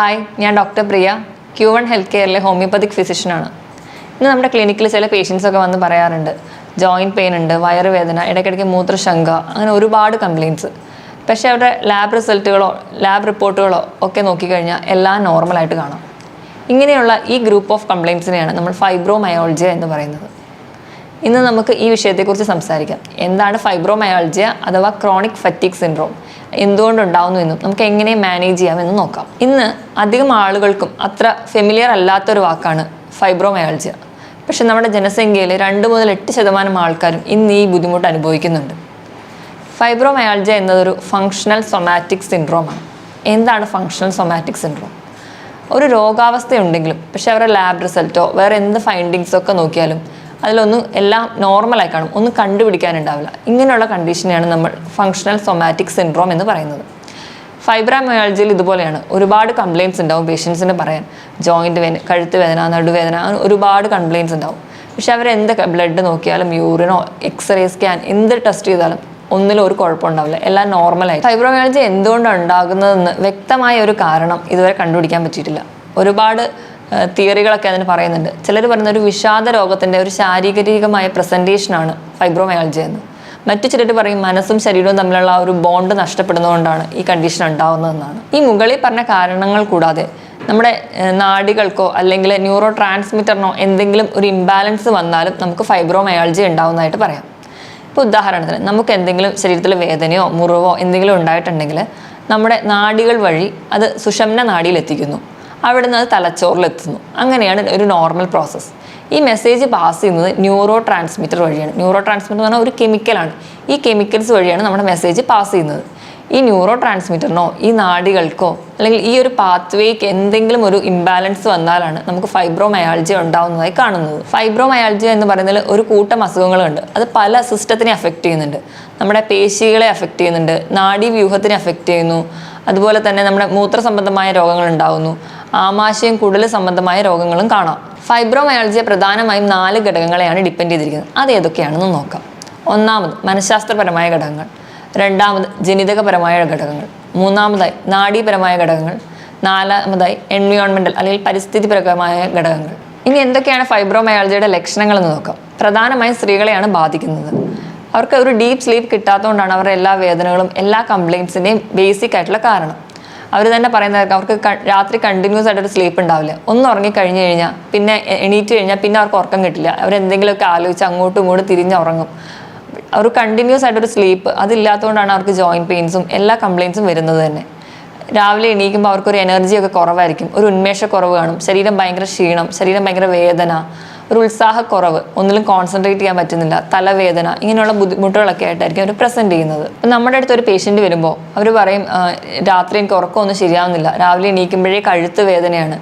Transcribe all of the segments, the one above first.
Hi ഞാൻ doctor Priya. Q one health കെയറിലെ homoeopathic ഫിസിഷ്യനാണ് ഇന്ന് നമ്മുടെ ക്ലിനിക്കിൽ ചില പേഷ്യൻസ് ഒക്കെ വന്ന് പറയാറുണ്ട്. ജോയിന്റ് പെയിൻ ഉണ്ട് വയറുവേദന ഇടയ്ക്കിടയ്ക്ക് മൂത്രശങ്ക അങ്ങനെ ഒരുപാട് കംപ്ലയിന്റ്സ് പക്ഷേ അവരുടെ ലാബ് റിസൾട്ടുകളോ ലാബ് റിപ്പോർട്ടുകളോ ഒക്കെ നോക്കിക്കഴിഞ്ഞാൽ എല്ലാം നോർമലായിട്ട് കാണാം. ഇങ്ങനെയുള്ള ഈ ഗ്രൂപ്പ് ഓഫ് കംപ്ലയിൻസിനെയാണ് നമ്മൾ ഫൈബ്രോമയോൾജിയ എന്ന് പറയുന്നത്. ഇന്ന് നമുക്ക് ഈ വിഷയത്തെക്കുറിച്ച് സംസാരിക്കാം. എന്താണ് ഫൈബ്രോമയോൾജിയ അഥവാ ക്രോണിക് ഫറ്റിക് സിൻഡ്രോം എന്തുകൊണ്ടുണ്ടാവുന്നു എന്നും നമുക്ക് എങ്ങനെ മാനേജ് ചെയ്യാമെന്നും നോക്കാം. ഇന്ന് അധികം ആളുകൾക്കും അത്ര ഫെമിലിയർ അല്ലാത്തൊരു വാക്കാണ് ഫൈബ്രോമയാൾജിയ പക്ഷെ നമ്മുടെ ജനസംഖ്യയിൽ രണ്ട് മുതൽ എട്ട് ശതമാനം ആൾക്കാരും ഇന്ന് ഈ ബുദ്ധിമുട്ട് അനുഭവിക്കുന്നുണ്ട്. ഫൈബ്രോമയാൾജിയ എന്നതൊരു ഫങ്ഷണൽ സൊമാറ്റിക് സിൻഡ്രോമാണ് എന്താണ് ഫങ്ഷണൽ സൊമാറ്റിക് സിൻഡ്രോം ഒരു രോഗാവസ്ഥയുണ്ടെങ്കിലും പക്ഷെ അവരുടെ ലാബ് റിസൾട്ടോ വേറെ എന്ത് ഫൈൻഡിങ്സോ ഒക്കെ നോക്കിയാലും അതിലൊന്നും എല്ലാം നോർമലായി കാണും. ഒന്നും കണ്ടുപിടിക്കാനുണ്ടാവില്ല. ഇങ്ങനെയുള്ള കണ്ടീഷനെയാണ് നമ്മൾ ഫങ്ഷണൽ സൊമാറ്റിക് സിൻഡ്രോം എന്ന് പറയുന്നത്. ഫൈബ്രാമയാൾജിയിൽ ഇതുപോലെയാണ്. ഒരുപാട് കംപ്ലയിൻസ് ഉണ്ടാവും പേഷ്യൻസിന് പറയാൻ. ജോയിന്റ് വേദന കഴുത്ത് വേദന നടുവേദന അങ്ങനെ ഒരുപാട് കംപ്ലയിൻസ് ഉണ്ടാവും. പക്ഷെ എന്ത് ബ്ലഡ് നോക്കിയാലും യൂറിനോ എക്സ്റേ സ്കാൻ എന്ത് ടെസ്റ്റ് ചെയ്താലും ഒന്നിലും ഒരു കുഴപ്പമുണ്ടാവില്ല. എല്ലാം നോർമലായി ഫൈബ്രോമയാൾജി എന്തുകൊണ്ടാണ് ഉണ്ടാകുന്നതെന്ന് വ്യക്തമായ ഒരു കാരണം ഇതുവരെ കണ്ടുപിടിക്കാൻ പറ്റിയിട്ടില്ല. ഒരുപാട് തിയറികളൊക്കെ അതിന് പറയുന്നുണ്ട്. ചിലർ പറയുന്ന ഒരു വിഷാദ രോഗത്തിന്റെ ഒരു ശാരീരികമായ പ്രസന്റേഷനാണ് ഫൈബ്രോമയാൾജി എന്ന്. മറ്റു ചിലർ പറയും മനസ്സും ശരീരവും തമ്മിലുള്ള ഒരു ബോണ്ട് നഷ്ടപ്പെടുന്നതുകൊണ്ടാണ് ഈ കണ്ടീഷൻ ഉണ്ടാകുന്നതെന്നാണ് ഈ മുകളിൽ പറഞ്ഞ കാരണങ്ങൾ കൂടാതെ നമ്മുടെ നാടികൾക്കോ അല്ലെങ്കിൽ ന്യൂറോ ട്രാൻസ്മിറ്ററിനോ എന്തെങ്കിലും ഒരു ഇംബാലൻസ് വന്നാലും നമുക്ക് ഫൈബ്രോമയാൾജി ഉണ്ടാവുന്നതായിട്ട് പറയാം. ഇപ്പോൾ ഉദാഹരണത്തിന് നമുക്ക് എന്തെങ്കിലും ശരീരത്തിൽ വേദനയോ മുറിവോ എന്തെങ്കിലും ഉണ്ടായിട്ടുണ്ടെങ്കിൽ നമ്മുടെ നാടികൾ വഴി അത് സുഷമ്ന നാടിയിൽ എത്തിക്കുന്നു അവിടെ നിന്ന് അത് തലച്ചോറിലെത്തുന്നു. അങ്ങനെയാണ് ഒരു നോർമൽ പ്രോസസ്സ് ഈ മെസ്സേജ് പാസ് ചെയ്യുന്നത് ന്യൂറോ ട്രാൻസ്മിറ്റർ വഴിയാണ്. ന്യൂറോ ട്രാൻസ്മിറ്റർ എന്ന് പറഞ്ഞാൽ ഒരു കെമിക്കലാണ് ഈ കെമിക്കൽസ് വഴിയാണ് നമ്മുടെ മെസ്സേജ് പാസ് ചെയ്യുന്നത്. ഈ ന്യൂറോ ട്രാൻസ്മിറ്ററിനോ ഈ നാടികൾക്കോ അല്ലെങ്കിൽ ഈ ഒരു പാത്വേക്ക് എന്തെങ്കിലും ഒരു ഇംബാലൻസ് വന്നാലാണ് നമുക്ക് ഫൈബ്രോമയാൾജിയ ഉണ്ടാവുന്നതായി കാണുന്നത്. ഫൈബ്രോമയാൾജിയ എന്ന് പറയുന്നതിൽ ഒരു കൂട്ടം അസുഖങ്ങളുണ്ട്. അത് പല സിസ്റ്റത്തിനെ അഫക്റ്റ് ചെയ്യുന്നുണ്ട്. നമ്മുടെ പേശികളെ അഫക്റ്റ് ചെയ്യുന്നുണ്ട്. നാഡീവ്യൂഹത്തിനെ അഫക്റ്റ് ചെയ്യുന്നു. അതുപോലെ തന്നെ നമ്മുടെ മൂത്ര സംബന്ധമായ രോഗങ്ങൾ ഉണ്ടാകുന്നു ആമാശയം കുടൽ സംബന്ധമായ രോഗങ്ങളും കാണാം. ഫൈബ്രോമയാൾജിയ പ്രധാനമായും നാല് ഘടകങ്ങളെയാണ് ഡിപ്പെൻഡ് ചെയ്തിരിക്കുന്നത്. അത് ഏതൊക്കെയാണെന്ന് നോക്കാം. ഒന്നാമത് മനഃശാസ്ത്രപരമായ ഘടകങ്ങൾ. രണ്ടാമത് ജനിതകപരമായ ഘടകങ്ങൾ. മൂന്നാമതായി നാഡീപരമായ ഘടകങ്ങൾ. നാലാമതായി എൻവിയോൺമെന്റൽ അല്ലെങ്കിൽ പരിസ്ഥിതിപരമായ ഘടകങ്ങൾ. ഇനി എന്തൊക്കെയാണ് ഫൈബ്രോമയാൾജിയുടെ ലക്ഷണങ്ങൾ എന്ന് നോക്കാം. പ്രധാനമായും സ്ത്രീകളെയാണ് ബാധിക്കുന്നത്. അവർക്ക് ഒരു ഡീപ്പ് സ്ലീപ്പ് കിട്ടാത്തതുകൊണ്ടാണ് അവരുടെ എല്ലാ വേദനകളും എല്ലാ കംപ്ലയിൻസിന്റെയും ബേസിക് ആയിട്ടുള്ള കാരണം. അവർ തന്നെ പറയുന്നത് അവർക്ക് രാത്രി കണ്ടിന്യൂസ് ആയിട്ട് ഒരു സ്ലീപ്പ് ഉണ്ടാവില്ല. ഒന്ന് ഉറങ്ങി കഴിഞ്ഞ് കഴിഞ്ഞാൽ പിന്നെ എണീറ്റ് കഴിഞ്ഞാൽ പിന്നെ അവർക്ക് ഉറക്കം കിട്ടില്ല. അവർ എന്തെങ്കിലുമൊക്കെ ആലോചിച്ച് അങ്ങോട്ടും ഇങ്ങോട്ടും തിരിഞ്ഞ് ഉറങ്ങും അവർ കണ്ടിന്യൂസ് ആയിട്ടൊരു സ്ലീപ്പ് അതില്ലാത്തതുകൊണ്ടാണ് അവർക്ക് ജോയിന്റ് പെയിൻസും എല്ലാ കംപ്ലയിൻസും വരുന്നത് തന്നെ. രാവിലെ എണീക്കുമ്പോൾ അവർക്കൊരു എനർജിയൊക്കെ കുറവായിരിക്കും. ഒരു ഉന്മേഷക്കുറവ് കാണും. ശരീരം ഭയങ്കര ക്ഷീണം ശരീരം ഭയങ്കര വേദന ഒരു ഉത്സാഹക്കുറവ് ഒന്നിലും കോൺസെൻട്രേറ്റ് ചെയ്യാൻ പറ്റുന്നില്ല തലവേദന ഇങ്ങനെയുള്ള ബുദ്ധിമുട്ടുകളൊക്കെ ആയിട്ടായിരിക്കും അവർ പ്രസന്റ് ചെയ്യുന്നത്. നമ്മുടെ അടുത്ത് ഒരു പേഷ്യന്റ് വരുമ്പോൾ അവർ പറയും "ആ, രാത്രി എനിക്ക് ഉറക്കമൊന്നും ശരിയാവുന്നില്ല. രാവിലെ എണീക്കുമ്പോഴേ കഴുത്ത് വേദനയാണ്.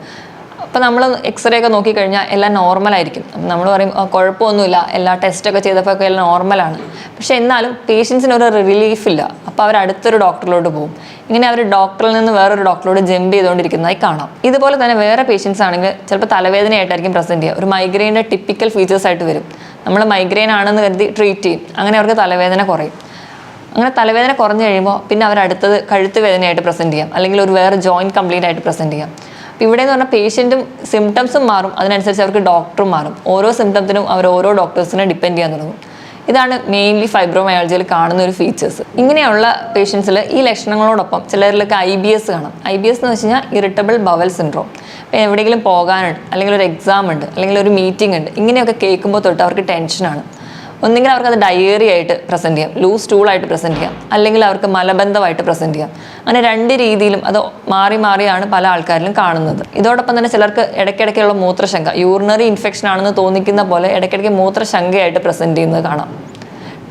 അപ്പോൾ നമ്മൾ എക്സ്റേ ഒക്കെ നോക്കിക്കഴിഞ്ഞാൽ എല്ലാം നോർമൽ ആയിരിക്കും. നമ്മൾ പറയും "ആ, കുഴപ്പമൊന്നുമില്ല. എല്ലാ ടെസ്റ്റൊക്കെ ചെയ്തപ്പോൾ ഒക്കെ എല്ലാം നോർമലാണ് പക്ഷെ എന്നാലും പേഷ്യൻസിന് ഒരു റിലീഫ് ഇല്ല. അപ്പോൾ അവർ അടുത്തൊരു ഡോക്ടറിലോട്ട് പോകും. ഇങ്ങനെ അവർ ഡോക്ടറിൽ നിന്ന് വേറൊരു ഡോക്ടറോട് ജമ്പ് ചെയ്തുകൊണ്ടിരിക്കുന്നതായി കാണാം. ഇതുപോലെ തന്നെ വേറെ പേഷ്യൻസ് ആണെങ്കിൽ ചിലപ്പോൾ തലവേദനയായിട്ടായിരിക്കും പ്രസന്റ് ചെയ്യുക. ഒരു മൈഗ്രെയിന്റെ ടിപ്പിക്കൽ ഫീച്ചേഴ്സ് ആയിട്ട് വരും. നമ്മൾ മൈഗ്രെയിൻ ആണെന്ന് കരുതി ട്രീറ്റ് ചെയ്യും. അങ്ങനെ അവർക്ക് തലവേദന കുറയും. അങ്ങനെ തലവേദന കുറഞ്ഞു കഴിയുമ്പോൾ പിന്നെ അവർ അടുത്തത് കഴുത്ത് വേദനയായിട്ട് പ്രസന്റ് ചെയ്യാം. അല്ലെങ്കിൽ ഒരു വേറെ ജോയിന്റ് കംപ്ലീറ്റ് ആയിട്ട് പ്രസന്റ് ചെയ്യാം. അപ്പോൾ ഇവിടെ എന്ന് പറഞ്ഞാൽ പേഷ്യന്റും സിംറ്റംസും മാറും. അതിനനുസരിച്ച് അവർക്ക് ഡോക്ടറും മാറും. ഓരോ സിംറ്റംസിനും അവർ ഓരോ ഡോക്ടേഴ്സിനെ ഡിപ്പെൻഡ് ചെയ്യാൻ തുടങ്ങും. ഇതാണ് മെയിൻലി ഫൈബ്രോമയാൾജിയിൽ കാണുന്ന ഒരു ഫീച്ചേഴ്സ് ഇങ്ങനെയുള്ള പേഷ്യൻസിൽ ഈ ലക്ഷണങ്ങളോടൊപ്പം ചിലരിലൊക്കെ ഐ ബി എസ് കാണാം. ഐ ബി എസ് എന്ന് വെച്ച് കഴിഞ്ഞാൽ ഇറിറ്റബിൾ ബവൽ സിൻഡ്രോം ഇപ്പം എവിടെയെങ്കിലും പോകാനുണ്ട് അല്ലെങ്കിൽ ഒരു എക്സാം ഉണ്ട് അല്ലെങ്കിൽ ഒരു മീറ്റിംഗ് ഉണ്ട് ഇങ്ങനെയൊക്കെ കേൾക്കുമ്പോൾ തൊട്ട് അവർക്ക് ടെൻഷനാണ് ഒന്നെങ്കിൽ അവർക്ക് അത് ഡയറി ആയിട്ട് പ്രസന്റ് ചെയ്യാം ലൂസ് ടൂളായിട്ട് പ്രസന്റ് ചെയ്യാം അല്ലെങ്കിൽ അവർക്ക് മലബന്ധമായിട്ട് പ്രസന്റ് ചെയ്യാം. അങ്ങനെ രണ്ട് രീതിയിലും അത് മാറി മാറിയാണ് പല ആൾക്കാരിലും കാണുന്നത്. ഇതോടൊപ്പം തന്നെ ചിലർക്ക് ഇടയ്ക്കിടയ്ക്കുള്ള മൂത്രശങ്ക യൂറിനറി ഇൻഫെക്ഷൻ ആണെന്ന് തോന്നിക്കുന്ന പോലെ ഇടയ്ക്കിടയ്ക്ക് മൂത്രശങ്കയായിട്ട് പ്രസന്റ് ചെയ്യുന്നത് കാണാം.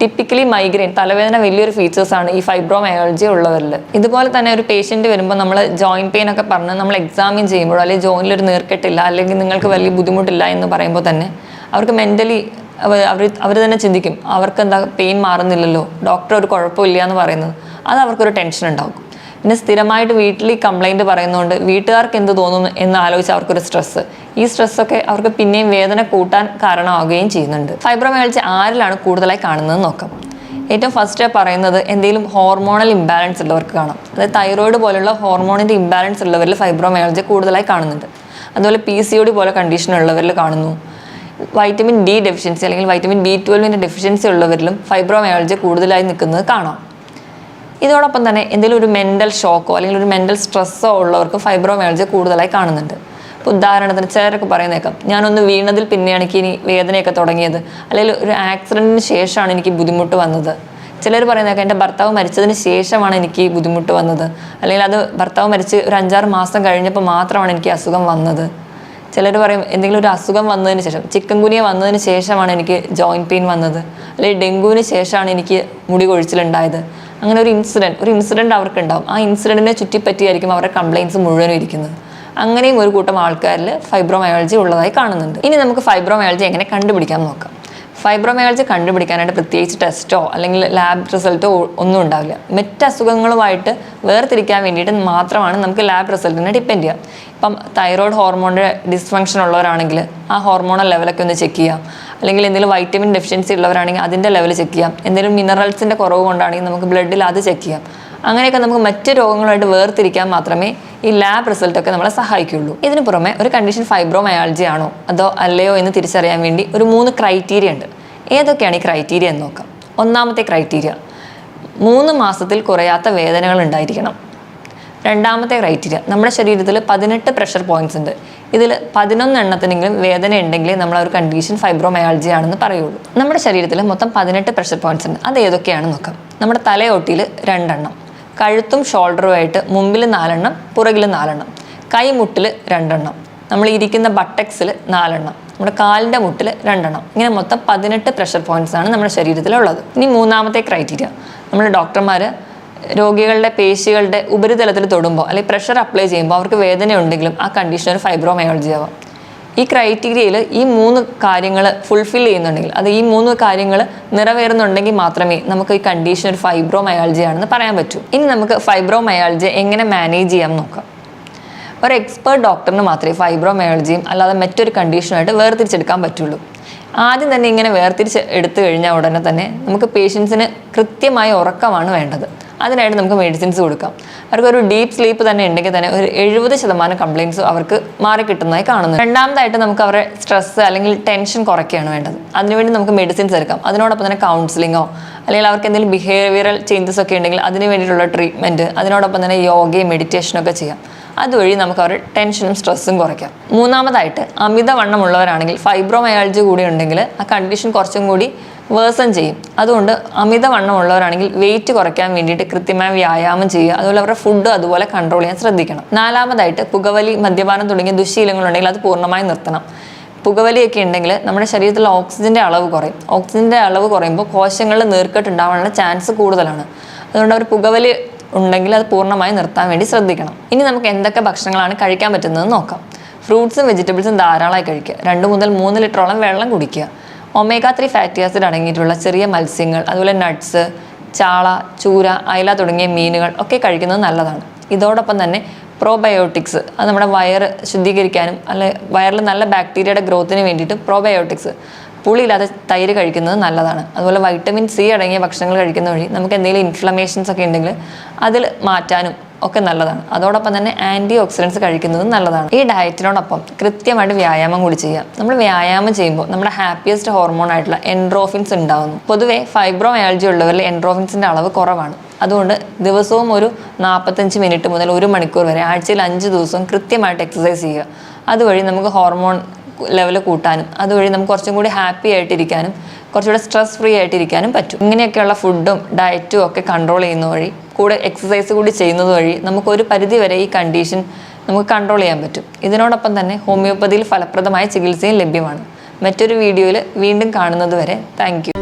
ടിപ്പിക്കലി മൈഗ്രെയിൻ തലവേദന വലിയൊരു ഫീച്ചേഴ്സാണ് ഈ ഫൈബ്രോമയോളജി ഉള്ളവരിൽ. ഇതുപോലെ തന്നെ ഒരു പേഷ്യന്റ് വരുമ്പോൾ നമ്മൾ ജോയിൻ പെയിൻ ഒക്കെ പറഞ്ഞ് നമ്മൾ എക്സാമിൻ ചെയ്യുമ്പോൾ അല്ലെങ്കിൽ ജോയിനിൽ ഒരു നീർക്കെട്ടില്ല അല്ലെങ്കിൽ നിങ്ങൾക്ക് വലിയ ബുദ്ധിമുട്ടില്ല എന്ന് പറയുമ്പോൾ തന്നെ അവർക്ക് മെന്റലി അവർ അവർ തന്നെ ചിന്തിക്കും അവർക്ക് എന്താ പെയിൻ മാറുന്നില്ലല്ലോ ഡോക്ടർ ഒരു കുഴപ്പമില്ല എന്ന് പറയുന്നത്. അത് അവർക്കൊരു ടെൻഷൻ ഉണ്ടാകും. പിന്നെ സ്ഥിരമായിട്ട് വീട്ടിൽ കംപ്ലൈന്റ് പറയുന്നതുകൊണ്ട് വീട്ടുകാർക്ക് എന്ത് തോന്നുന്നു എന്ന് ആലോചിച്ച് അവർക്കൊരു സ്ട്രെസ്സ് ഈ സ്ട്രെസ്സൊക്കെ അവർക്ക് പിന്നെയും വേദന കൂട്ടാൻ കാരണമാവുകയും ചെയ്യുന്നുണ്ട്. ഫൈബ്രോമയാൾജി ആരിലാണ് കൂടുതലായി കാണുന്നത് നോക്കാം. ഏറ്റവും ഫസ്റ്റ് പറയുന്നത് എന്തെങ്കിലും ഹോർമോണൽ ഇംബാലൻസ് ഉള്ളവർക്ക് കാണാം. അതായത് തൈറോയിഡ് പോലുള്ള ഹോർമോണിന്റെ ഇംബാലൻസ് ഉള്ളവരിൽ ഫൈബ്രോമയാൾജി കൂടുതലായി കാണുന്നുണ്ട്. അതുപോലെ പി സി ഒ ഡി പോലെ കണ്ടീഷൻ ഉള്ളവരിൽ കാണുന്നു. വൈറ്റമിൻ ഡി ഡെഫിഷ്യൻസി അല്ലെങ്കിൽ വൈറ്റമിൻ ബി ട്വൽവിന്റെ ഡെഫിഷ്യൻസി ഉള്ളവരിലും ഫൈബ്രോമയോളജി കൂടുതലായി നിൽക്കുന്നത് കാണാം. ഇതോടൊപ്പം തന്നെ എന്തെങ്കിലും ഒരു മെന്റൽ ഷോക്കോ അല്ലെങ്കിൽ ഒരു മെന്റൽ സ്ട്രെസ്സോ ഉള്ളവർക്ക് ഫൈബ്രോമയോളജി കൂടുതലായി കാണുന്നുണ്ട്. ഇപ്പോൾ ഉദാഹരണത്തിന് ചിലരൊക്കെ പറയുന്നേക്കാം ഞാനൊന്ന് വീണതിൽ പിന്നെയാണ് എനിക്ക് ഇനി വേദനയൊക്കെ തുടങ്ങിയത്. അല്ലെങ്കിൽ ഒരു ആക്സിഡന്റിന് ശേഷമാണ് എനിക്ക് ബുദ്ധിമുട്ട് വന്നത്. ചിലർ പറയുന്നേക്കാം എന്റെ ഭർത്താവ് മരിച്ചതിന് ശേഷമാണ് എനിക്ക് ബുദ്ധിമുട്ട് വന്നത്. അല്ലെങ്കിൽ അത് ഭർത്താവ് മരിച്ച് ഒരു അഞ്ചാറ് മാസം കഴിഞ്ഞപ്പോൾ മാത്രമാണ് എനിക്ക് അസുഖം വന്നത്. ചിലർ പറയും എന്തെങ്കിലും ഒരു അസുഖം വന്നതിന് ശേഷം ചിക്കൻ കുനിയ വന്നതിന് ശേഷമാണ് എനിക്ക് ജോയിന്റ് പെയിൻ വന്നത്. അല്ലെങ്കിൽ ഡെങ്കുവിന് ശേഷമാണ് എനിക്ക് മുടി കൊഴിച്ചിലുണ്ടായത്. അങ്ങനെ ഒരു ഇൻസിഡന്റ് ഒരു ഇൻസിഡന്റ് അവർക്ക് ഉണ്ടാവും ആ ഇൻസിഡന്റിനെ ചുറ്റിപ്പറ്റിയായിരിക്കും അവരുടെ കംപ്ലയിൻസ് മുഴുവനും ഇരിക്കുന്നത്. അങ്ങനെയും ഒരു കൂട്ടം ആൾക്കാരിൽ ഫൈബ്രോമയോളജി ഉള്ളതായി കാണുന്നുണ്ട്. ഇനി നമുക്ക് ഫൈബ്രോമയോളജി എങ്ങനെ കണ്ടുപിടിക്കാൻ നോക്കാം. ഫൈബ്രോമയോളജി കണ്ടുപിടിക്കാനായിട്ട് പ്രത്യേകിച്ച് ടെസ്റ്റോ അല്ലെങ്കിൽ ലാബ് റിസൾട്ടോ ഒന്നും ഉണ്ടാവില്ല. മറ്റ് അസുഖങ്ങളുമായിട്ട് വേർതിരിക്കാൻ വേണ്ടിയിട്ട് മാത്രമാണ് നമുക്ക് ലാബ് റിസൾട്ടിനെ ഡിപ്പെൻഡ് ചെയ്യാം. ഇപ്പം തൈറോയ്ഡ് ഹോർമോണിന്റെ ഡിസ്ഫങ്ഷൻ ഉള്ളവരാണെങ്കിൽ ആ ഹോർമോണൽ ലെവലൊക്കെ ഒന്ന് ചെക്ക് ചെയ്യാം. അല്ലെങ്കിൽ എന്തെങ്കിലും വൈറ്റമിൻ ഡെഫിഷ്യൻസി ഉള്ളവരാണെങ്കിൽ അതിന്റെ ലെവൽ ചെക്ക് ചെയ്യാം. എന്തെങ്കിലും മിനറൽസിന്റെ കുറവ് കൊണ്ടാണെങ്കിൽ നമുക്ക് ബ്ലഡിൽ അത് ചെക്ക് ചെയ്യാം. അങ്ങനെയൊക്കെ നമുക്ക് മറ്റ് രോഗങ്ങളായിട്ട് വേർതിരിക്കാൻ മാത്രമേ ഈ ലാബ് റിസൾട്ടൊക്കെ നമ്മളെ സഹായിക്കുള്ളൂ ഇതിന് പുറമെ ഒരു കണ്ടീഷൻ ഫൈബ്രോമയാൾജി ആണോ അതോ അല്ലയോ എന്ന് തിരിച്ചറിയാൻ വേണ്ടി ഒരു മൂന്ന് ക്രൈറ്റീരിയ ഉണ്ട്. ഏതൊക്കെയാണ് ഈ ക്രൈറ്റീരിയ എന്ന് നോക്കാം. ഒന്നാമത്തെ ക്രൈറ്റീരിയ മൂന്ന് മാസത്തിൽ കുറയാത്ത വേദനകൾ ഉണ്ടായിരിക്കണം. രണ്ടാമത്തെ ക്രൈറ്റീരിയ നമ്മുടെ ശരീരത്തിൽ പതിനെട്ട് പ്രഷർ പോയിന്റ്സ് ഉണ്ട്. ഇതിൽ പതിനൊന്ന് എണ്ണത്തിനെങ്കിലും വേദന ഉണ്ടെങ്കിൽ നമ്മൾ ഒരു കണ്ടീഷൻ ഫൈബ്രോമയാൾജി ആണെന്ന് പറയുള്ളൂ. നമ്മുടെ ശരീരത്തിൽ മൊത്തം പതിനെട്ട് പ്രഷർ പോയിന്റ്സ് ഉണ്ട്. അത് ഏതൊക്കെയാണെന്ന് നോക്കാം. നമ്മുടെ തലയോട്ടിയിൽ രണ്ടെണ്ണം. കഴുത്തും ഷോൾഡറുമായിട്ട് മുമ്പിൽ നാലെണ്ണം പുറകിൽ നാലെണ്ണം. കൈമുട്ടിൽ രണ്ടെണ്ണം. നമ്മൾ ഇരിക്കുന്ന ബട്ടക്സിൽ നാലെണ്ണം. നമ്മുടെ കാലിന്റെ മുട്ടിൽ രണ്ടെണ്ണം. ഇങ്ങനെ മൊത്തം പതിനെട്ട് പ്രഷർ പോയിന്റ്സ് ആണ് നമ്മുടെ ശരീരത്തിലുള്ളത്. ഇനി മൂന്നാമത്തെ ക്രൈറ്റീരിയ നമ്മുടെ ഡോക്ടർമാർ രോഗികളുടെ പേശികളുടെ ഉപരിതലത്തിൽ തൊടുമ്പോൾ അല്ലെങ്കിൽ പ്രഷർ അപ്ലൈ ചെയ്യുമ്പോൾ അവർക്ക് വേദന ഉണ്ടെങ്കിലും ആ കണ്ടീഷൻ ഒരു ഫൈബ്രോമയോളജി ആവാം. ഈ ക്രൈറ്റീരിയയിൽ ഈ മൂന്ന് കാര്യങ്ങൾ ഫുൾഫിൽ ചെയ്യുന്നുണ്ടെങ്കിൽ അത് ഈ മൂന്ന് കാര്യങ്ങൾ നിറവേറുന്നുണ്ടെങ്കിൽ മാത്രമേ നമുക്ക് ഈ കണ്ടീഷൻ ഒരു ഫൈബ്രോമയോളജി ആണെന്ന് പറയാൻ പറ്റൂ. ഇനി നമുക്ക് ഫൈബ്രോമയോളജി എങ്ങനെ മാനേജ് ചെയ്യാം നോക്കാം. ഒരു എക്സ്പേർട്ട് ഡോക്ടറിന് മാത്രമേ ഫൈബ്രോമയോളജിയും അല്ലാതെ മറ്റൊരു കണ്ടീഷനായിട്ട് വേർതിരിച്ചെടുക്കാൻ പറ്റുള്ളൂ. ആദ്യം തന്നെ ഇങ്ങനെ വേർതിരിച്ച് എടുത്തു കഴിഞ്ഞാൽ ഉടനെ തന്നെ നമുക്ക് പേഷ്യൻസിന് കൃത്യമായ ഉറക്കമാണ് വേണ്ടത്. അതിനായിട്ട് നമുക്ക് മെഡിസിൻസ് കൊടുക്കാം. അവർക്ക് ഒരു ഡീപ്പ് സ്ലീപ്പ് തന്നെ ഉണ്ടെങ്കിൽ തന്നെ ഒരു എഴുപത് ശതമാനം കംപ്ലയിൻസ് അവർക്ക് മാറി കിട്ടുന്നതായി കാണുന്നു രണ്ടാമതായിട്ട് നമുക്ക് അവരുടെ സ്ട്രെസ് അല്ലെങ്കിൽ ടെൻഷൻ കുറയ്ക്കുകയാണ് വേണ്ടത്. അതിനുവേണ്ടി നമുക്ക് മെഡിസിൻസ് എടുക്കാം. അതിനോടൊപ്പം തന്നെ കൗൺസിലിങ്ങോ അല്ലെങ്കിൽ അവർക്ക് എന്തെങ്കിലും ബിഹേവിയറൽ ചേഞ്ചസ് ഒക്കെ ഉണ്ടെങ്കിൽ അതിന് വേണ്ടിയിട്ടുള്ള ട്രീറ്റ്മെന്റ് അതിനോടൊപ്പം തന്നെ യോഗയും മെഡിറ്റേഷനും ഒക്കെ ചെയ്യാം. അതുവഴി നമുക്ക് അവരുടെ ടെൻഷനും സ്ട്രെസ്സും കുറയ്ക്കാം. മൂന്നാമതായിട്ട് അമിതവണ്ണമുള്ളവരാണെങ്കിൽ ഫൈബ്രോമയാൾജി കൂടി ഉണ്ടെങ്കിൽ ആ കണ്ടീഷൻ കുറച്ചും കൂടി വേഴ്സൺ ചെയ്യും. അതുകൊണ്ട് അമിതവണ്ണമുള്ളവരാണെങ്കിൽ വെയിറ്റ് കുറയ്ക്കാൻ വേണ്ടിയിട്ട് കൃത്യമായ വ്യായാമം ചെയ്യുക. അതുപോലെ അവരുടെ ഫുഡ് അതുപോലെ കൺട്രോൾ ചെയ്യാൻ ശ്രദ്ധിക്കണം. നാലാമതായിട്ട് പുകവലി മദ്യപാനം തുടങ്ങിയ ദുശ്ശീലങ്ങളുണ്ടെങ്കിൽ അത് പൂർണമായി നിർത്തണം. പുകവലിയൊക്കെ ഉണ്ടെങ്കിൽ നമ്മുടെ ശരീരത്തിലെ ഓക്സിജന്റെ അളവ് കുറയും. ഓക്സിജന്റെ അളവ് കുറയുമ്പോൾ കോശങ്ങളിൽ നീർക്കെട്ട് ഉണ്ടാവാനുള്ള ചാൻസ് കൂടുതലാണ്. അതുകൊണ്ട് അവർ പുകവലി ഉണ്ടെങ്കിൽ അത് പൂർണമായി നിർത്താൻ വേണ്ടി ശ്രദ്ധിക്കണം. ഇനി നമുക്ക് എന്തൊക്കെ ഭക്ഷണങ്ങളാണ് കഴിക്കാൻ പറ്റുന്നതെന്ന് നോക്കാം. ഫ്രൂട്ട്സും വെജിറ്റബിൾസും ധാരാളമായി കഴിക്കുക. രണ്ട് മുതൽ മൂന്ന് ലിറ്ററോളം വെള്ളം കുടിക്കുക. ഒമേഗ ത്രീ ഫാറ്റി ആസിഡ് അടങ്ങിയിട്ടുള്ള ചെറിയ മത്സ്യങ്ങൾ അതുപോലെ നട്ട്സ് ചാള ചൂര അയല തുടങ്ങിയ മീനുകൾ ഒക്കെ കഴിക്കുന്നത് നല്ലതാണ്. ഇതോടൊപ്പം തന്നെ പ്രോബയോട്ടിക്സ് അത് നമ്മുടെ വയറ് ശുദ്ധീകരിക്കാനും അല്ലെ വയറിൽ നല്ല ബാക്ടീരിയയുടെ ഗ്രോത്തിന് വേണ്ടിയിട്ട് പ്രോബയോട്ടിക്സ് പുളിയില്ലാതെ തൈര് കഴിക്കുന്നത് നല്ലതാണ്. അതുപോലെ വൈറ്റമിൻ സി അടങ്ങിയ ഭക്ഷണങ്ങൾ കഴിക്കുന്ന വഴി നമുക്ക് എന്തെങ്കിലും ഇൻഫ്ലമേഷൻസ് ഒക്കെ ഉണ്ടെങ്കിൽ അതിൽ മാറ്റാനും ഒക്കെ നല്ലതാണ്. അതോടൊപ്പം തന്നെ ആന്റി ഓക്സിഡൻസ് കഴിക്കുന്നതും നല്ലതാണ്. ഈ ഡയറ്റിനോടൊപ്പം കൃത്യമായിട്ട് വ്യായാമം കൂടി ചെയ്യുക. നമ്മൾ വ്യായാമം ചെയ്യുമ്പോൾ നമ്മുടെ ഹാപ്പിയസ്റ്റ് ഹോർമോൺ ആയിട്ടുള്ള എൻഡ്രോഫിൻസ് ഉണ്ടാകുന്നു പൊതുവെ ആൽജി ഉള്ളവരിൽ എൻഡ്രോഫിൻസിന്റെ അളവ് കുറവാണ്. അതുകൊണ്ട് ദിവസവും ഒരു നാൽപ്പത്തഞ്ച് മിനിറ്റ് മുതൽ ഒരു മണിക്കൂർ വരെ ആഴ്ചയിൽ അഞ്ച് ദിവസവും കൃത്യമായിട്ട് എക്സസൈസ് ചെയ്യുക. അതുവഴി നമുക്ക് ഹോർമോൺ ലെവൽ കൂട്ടാനും അതുവഴി നമുക്ക് കുറച്ചും കൂടി ഹാപ്പി ആയിട്ടിരിക്കാനും കുറച്ചുകൂടെ സ്ട്രെസ് ഫ്രീ ആയിട്ടിരിക്കാനും പറ്റും. ഇങ്ങനെയൊക്കെയുള്ള ഫുഡും ഡയറ്റും ഒക്കെ കൺട്രോൾ ചെയ്യുന്ന വഴി കൂടെ എക്സസൈസ് കൂടി ചെയ്യുന്നത് വഴി നമുക്കൊരു പരിധിവരെ പരിധി വരെ ഈ കണ്ടീഷൻ നമുക്ക് കൺട്രോൾ ചെയ്യാൻ പറ്റും. ഇതിനോടൊപ്പം തന്നെ ഹോമിയോപ്പതിയിൽ ഫലപ്രദമായ ചികിത്സയും ലഭ്യമാണ്. മറ്റൊരു വീഡിയോയിൽ വീണ്ടും കാണുന്നത് വരെ താങ്ക്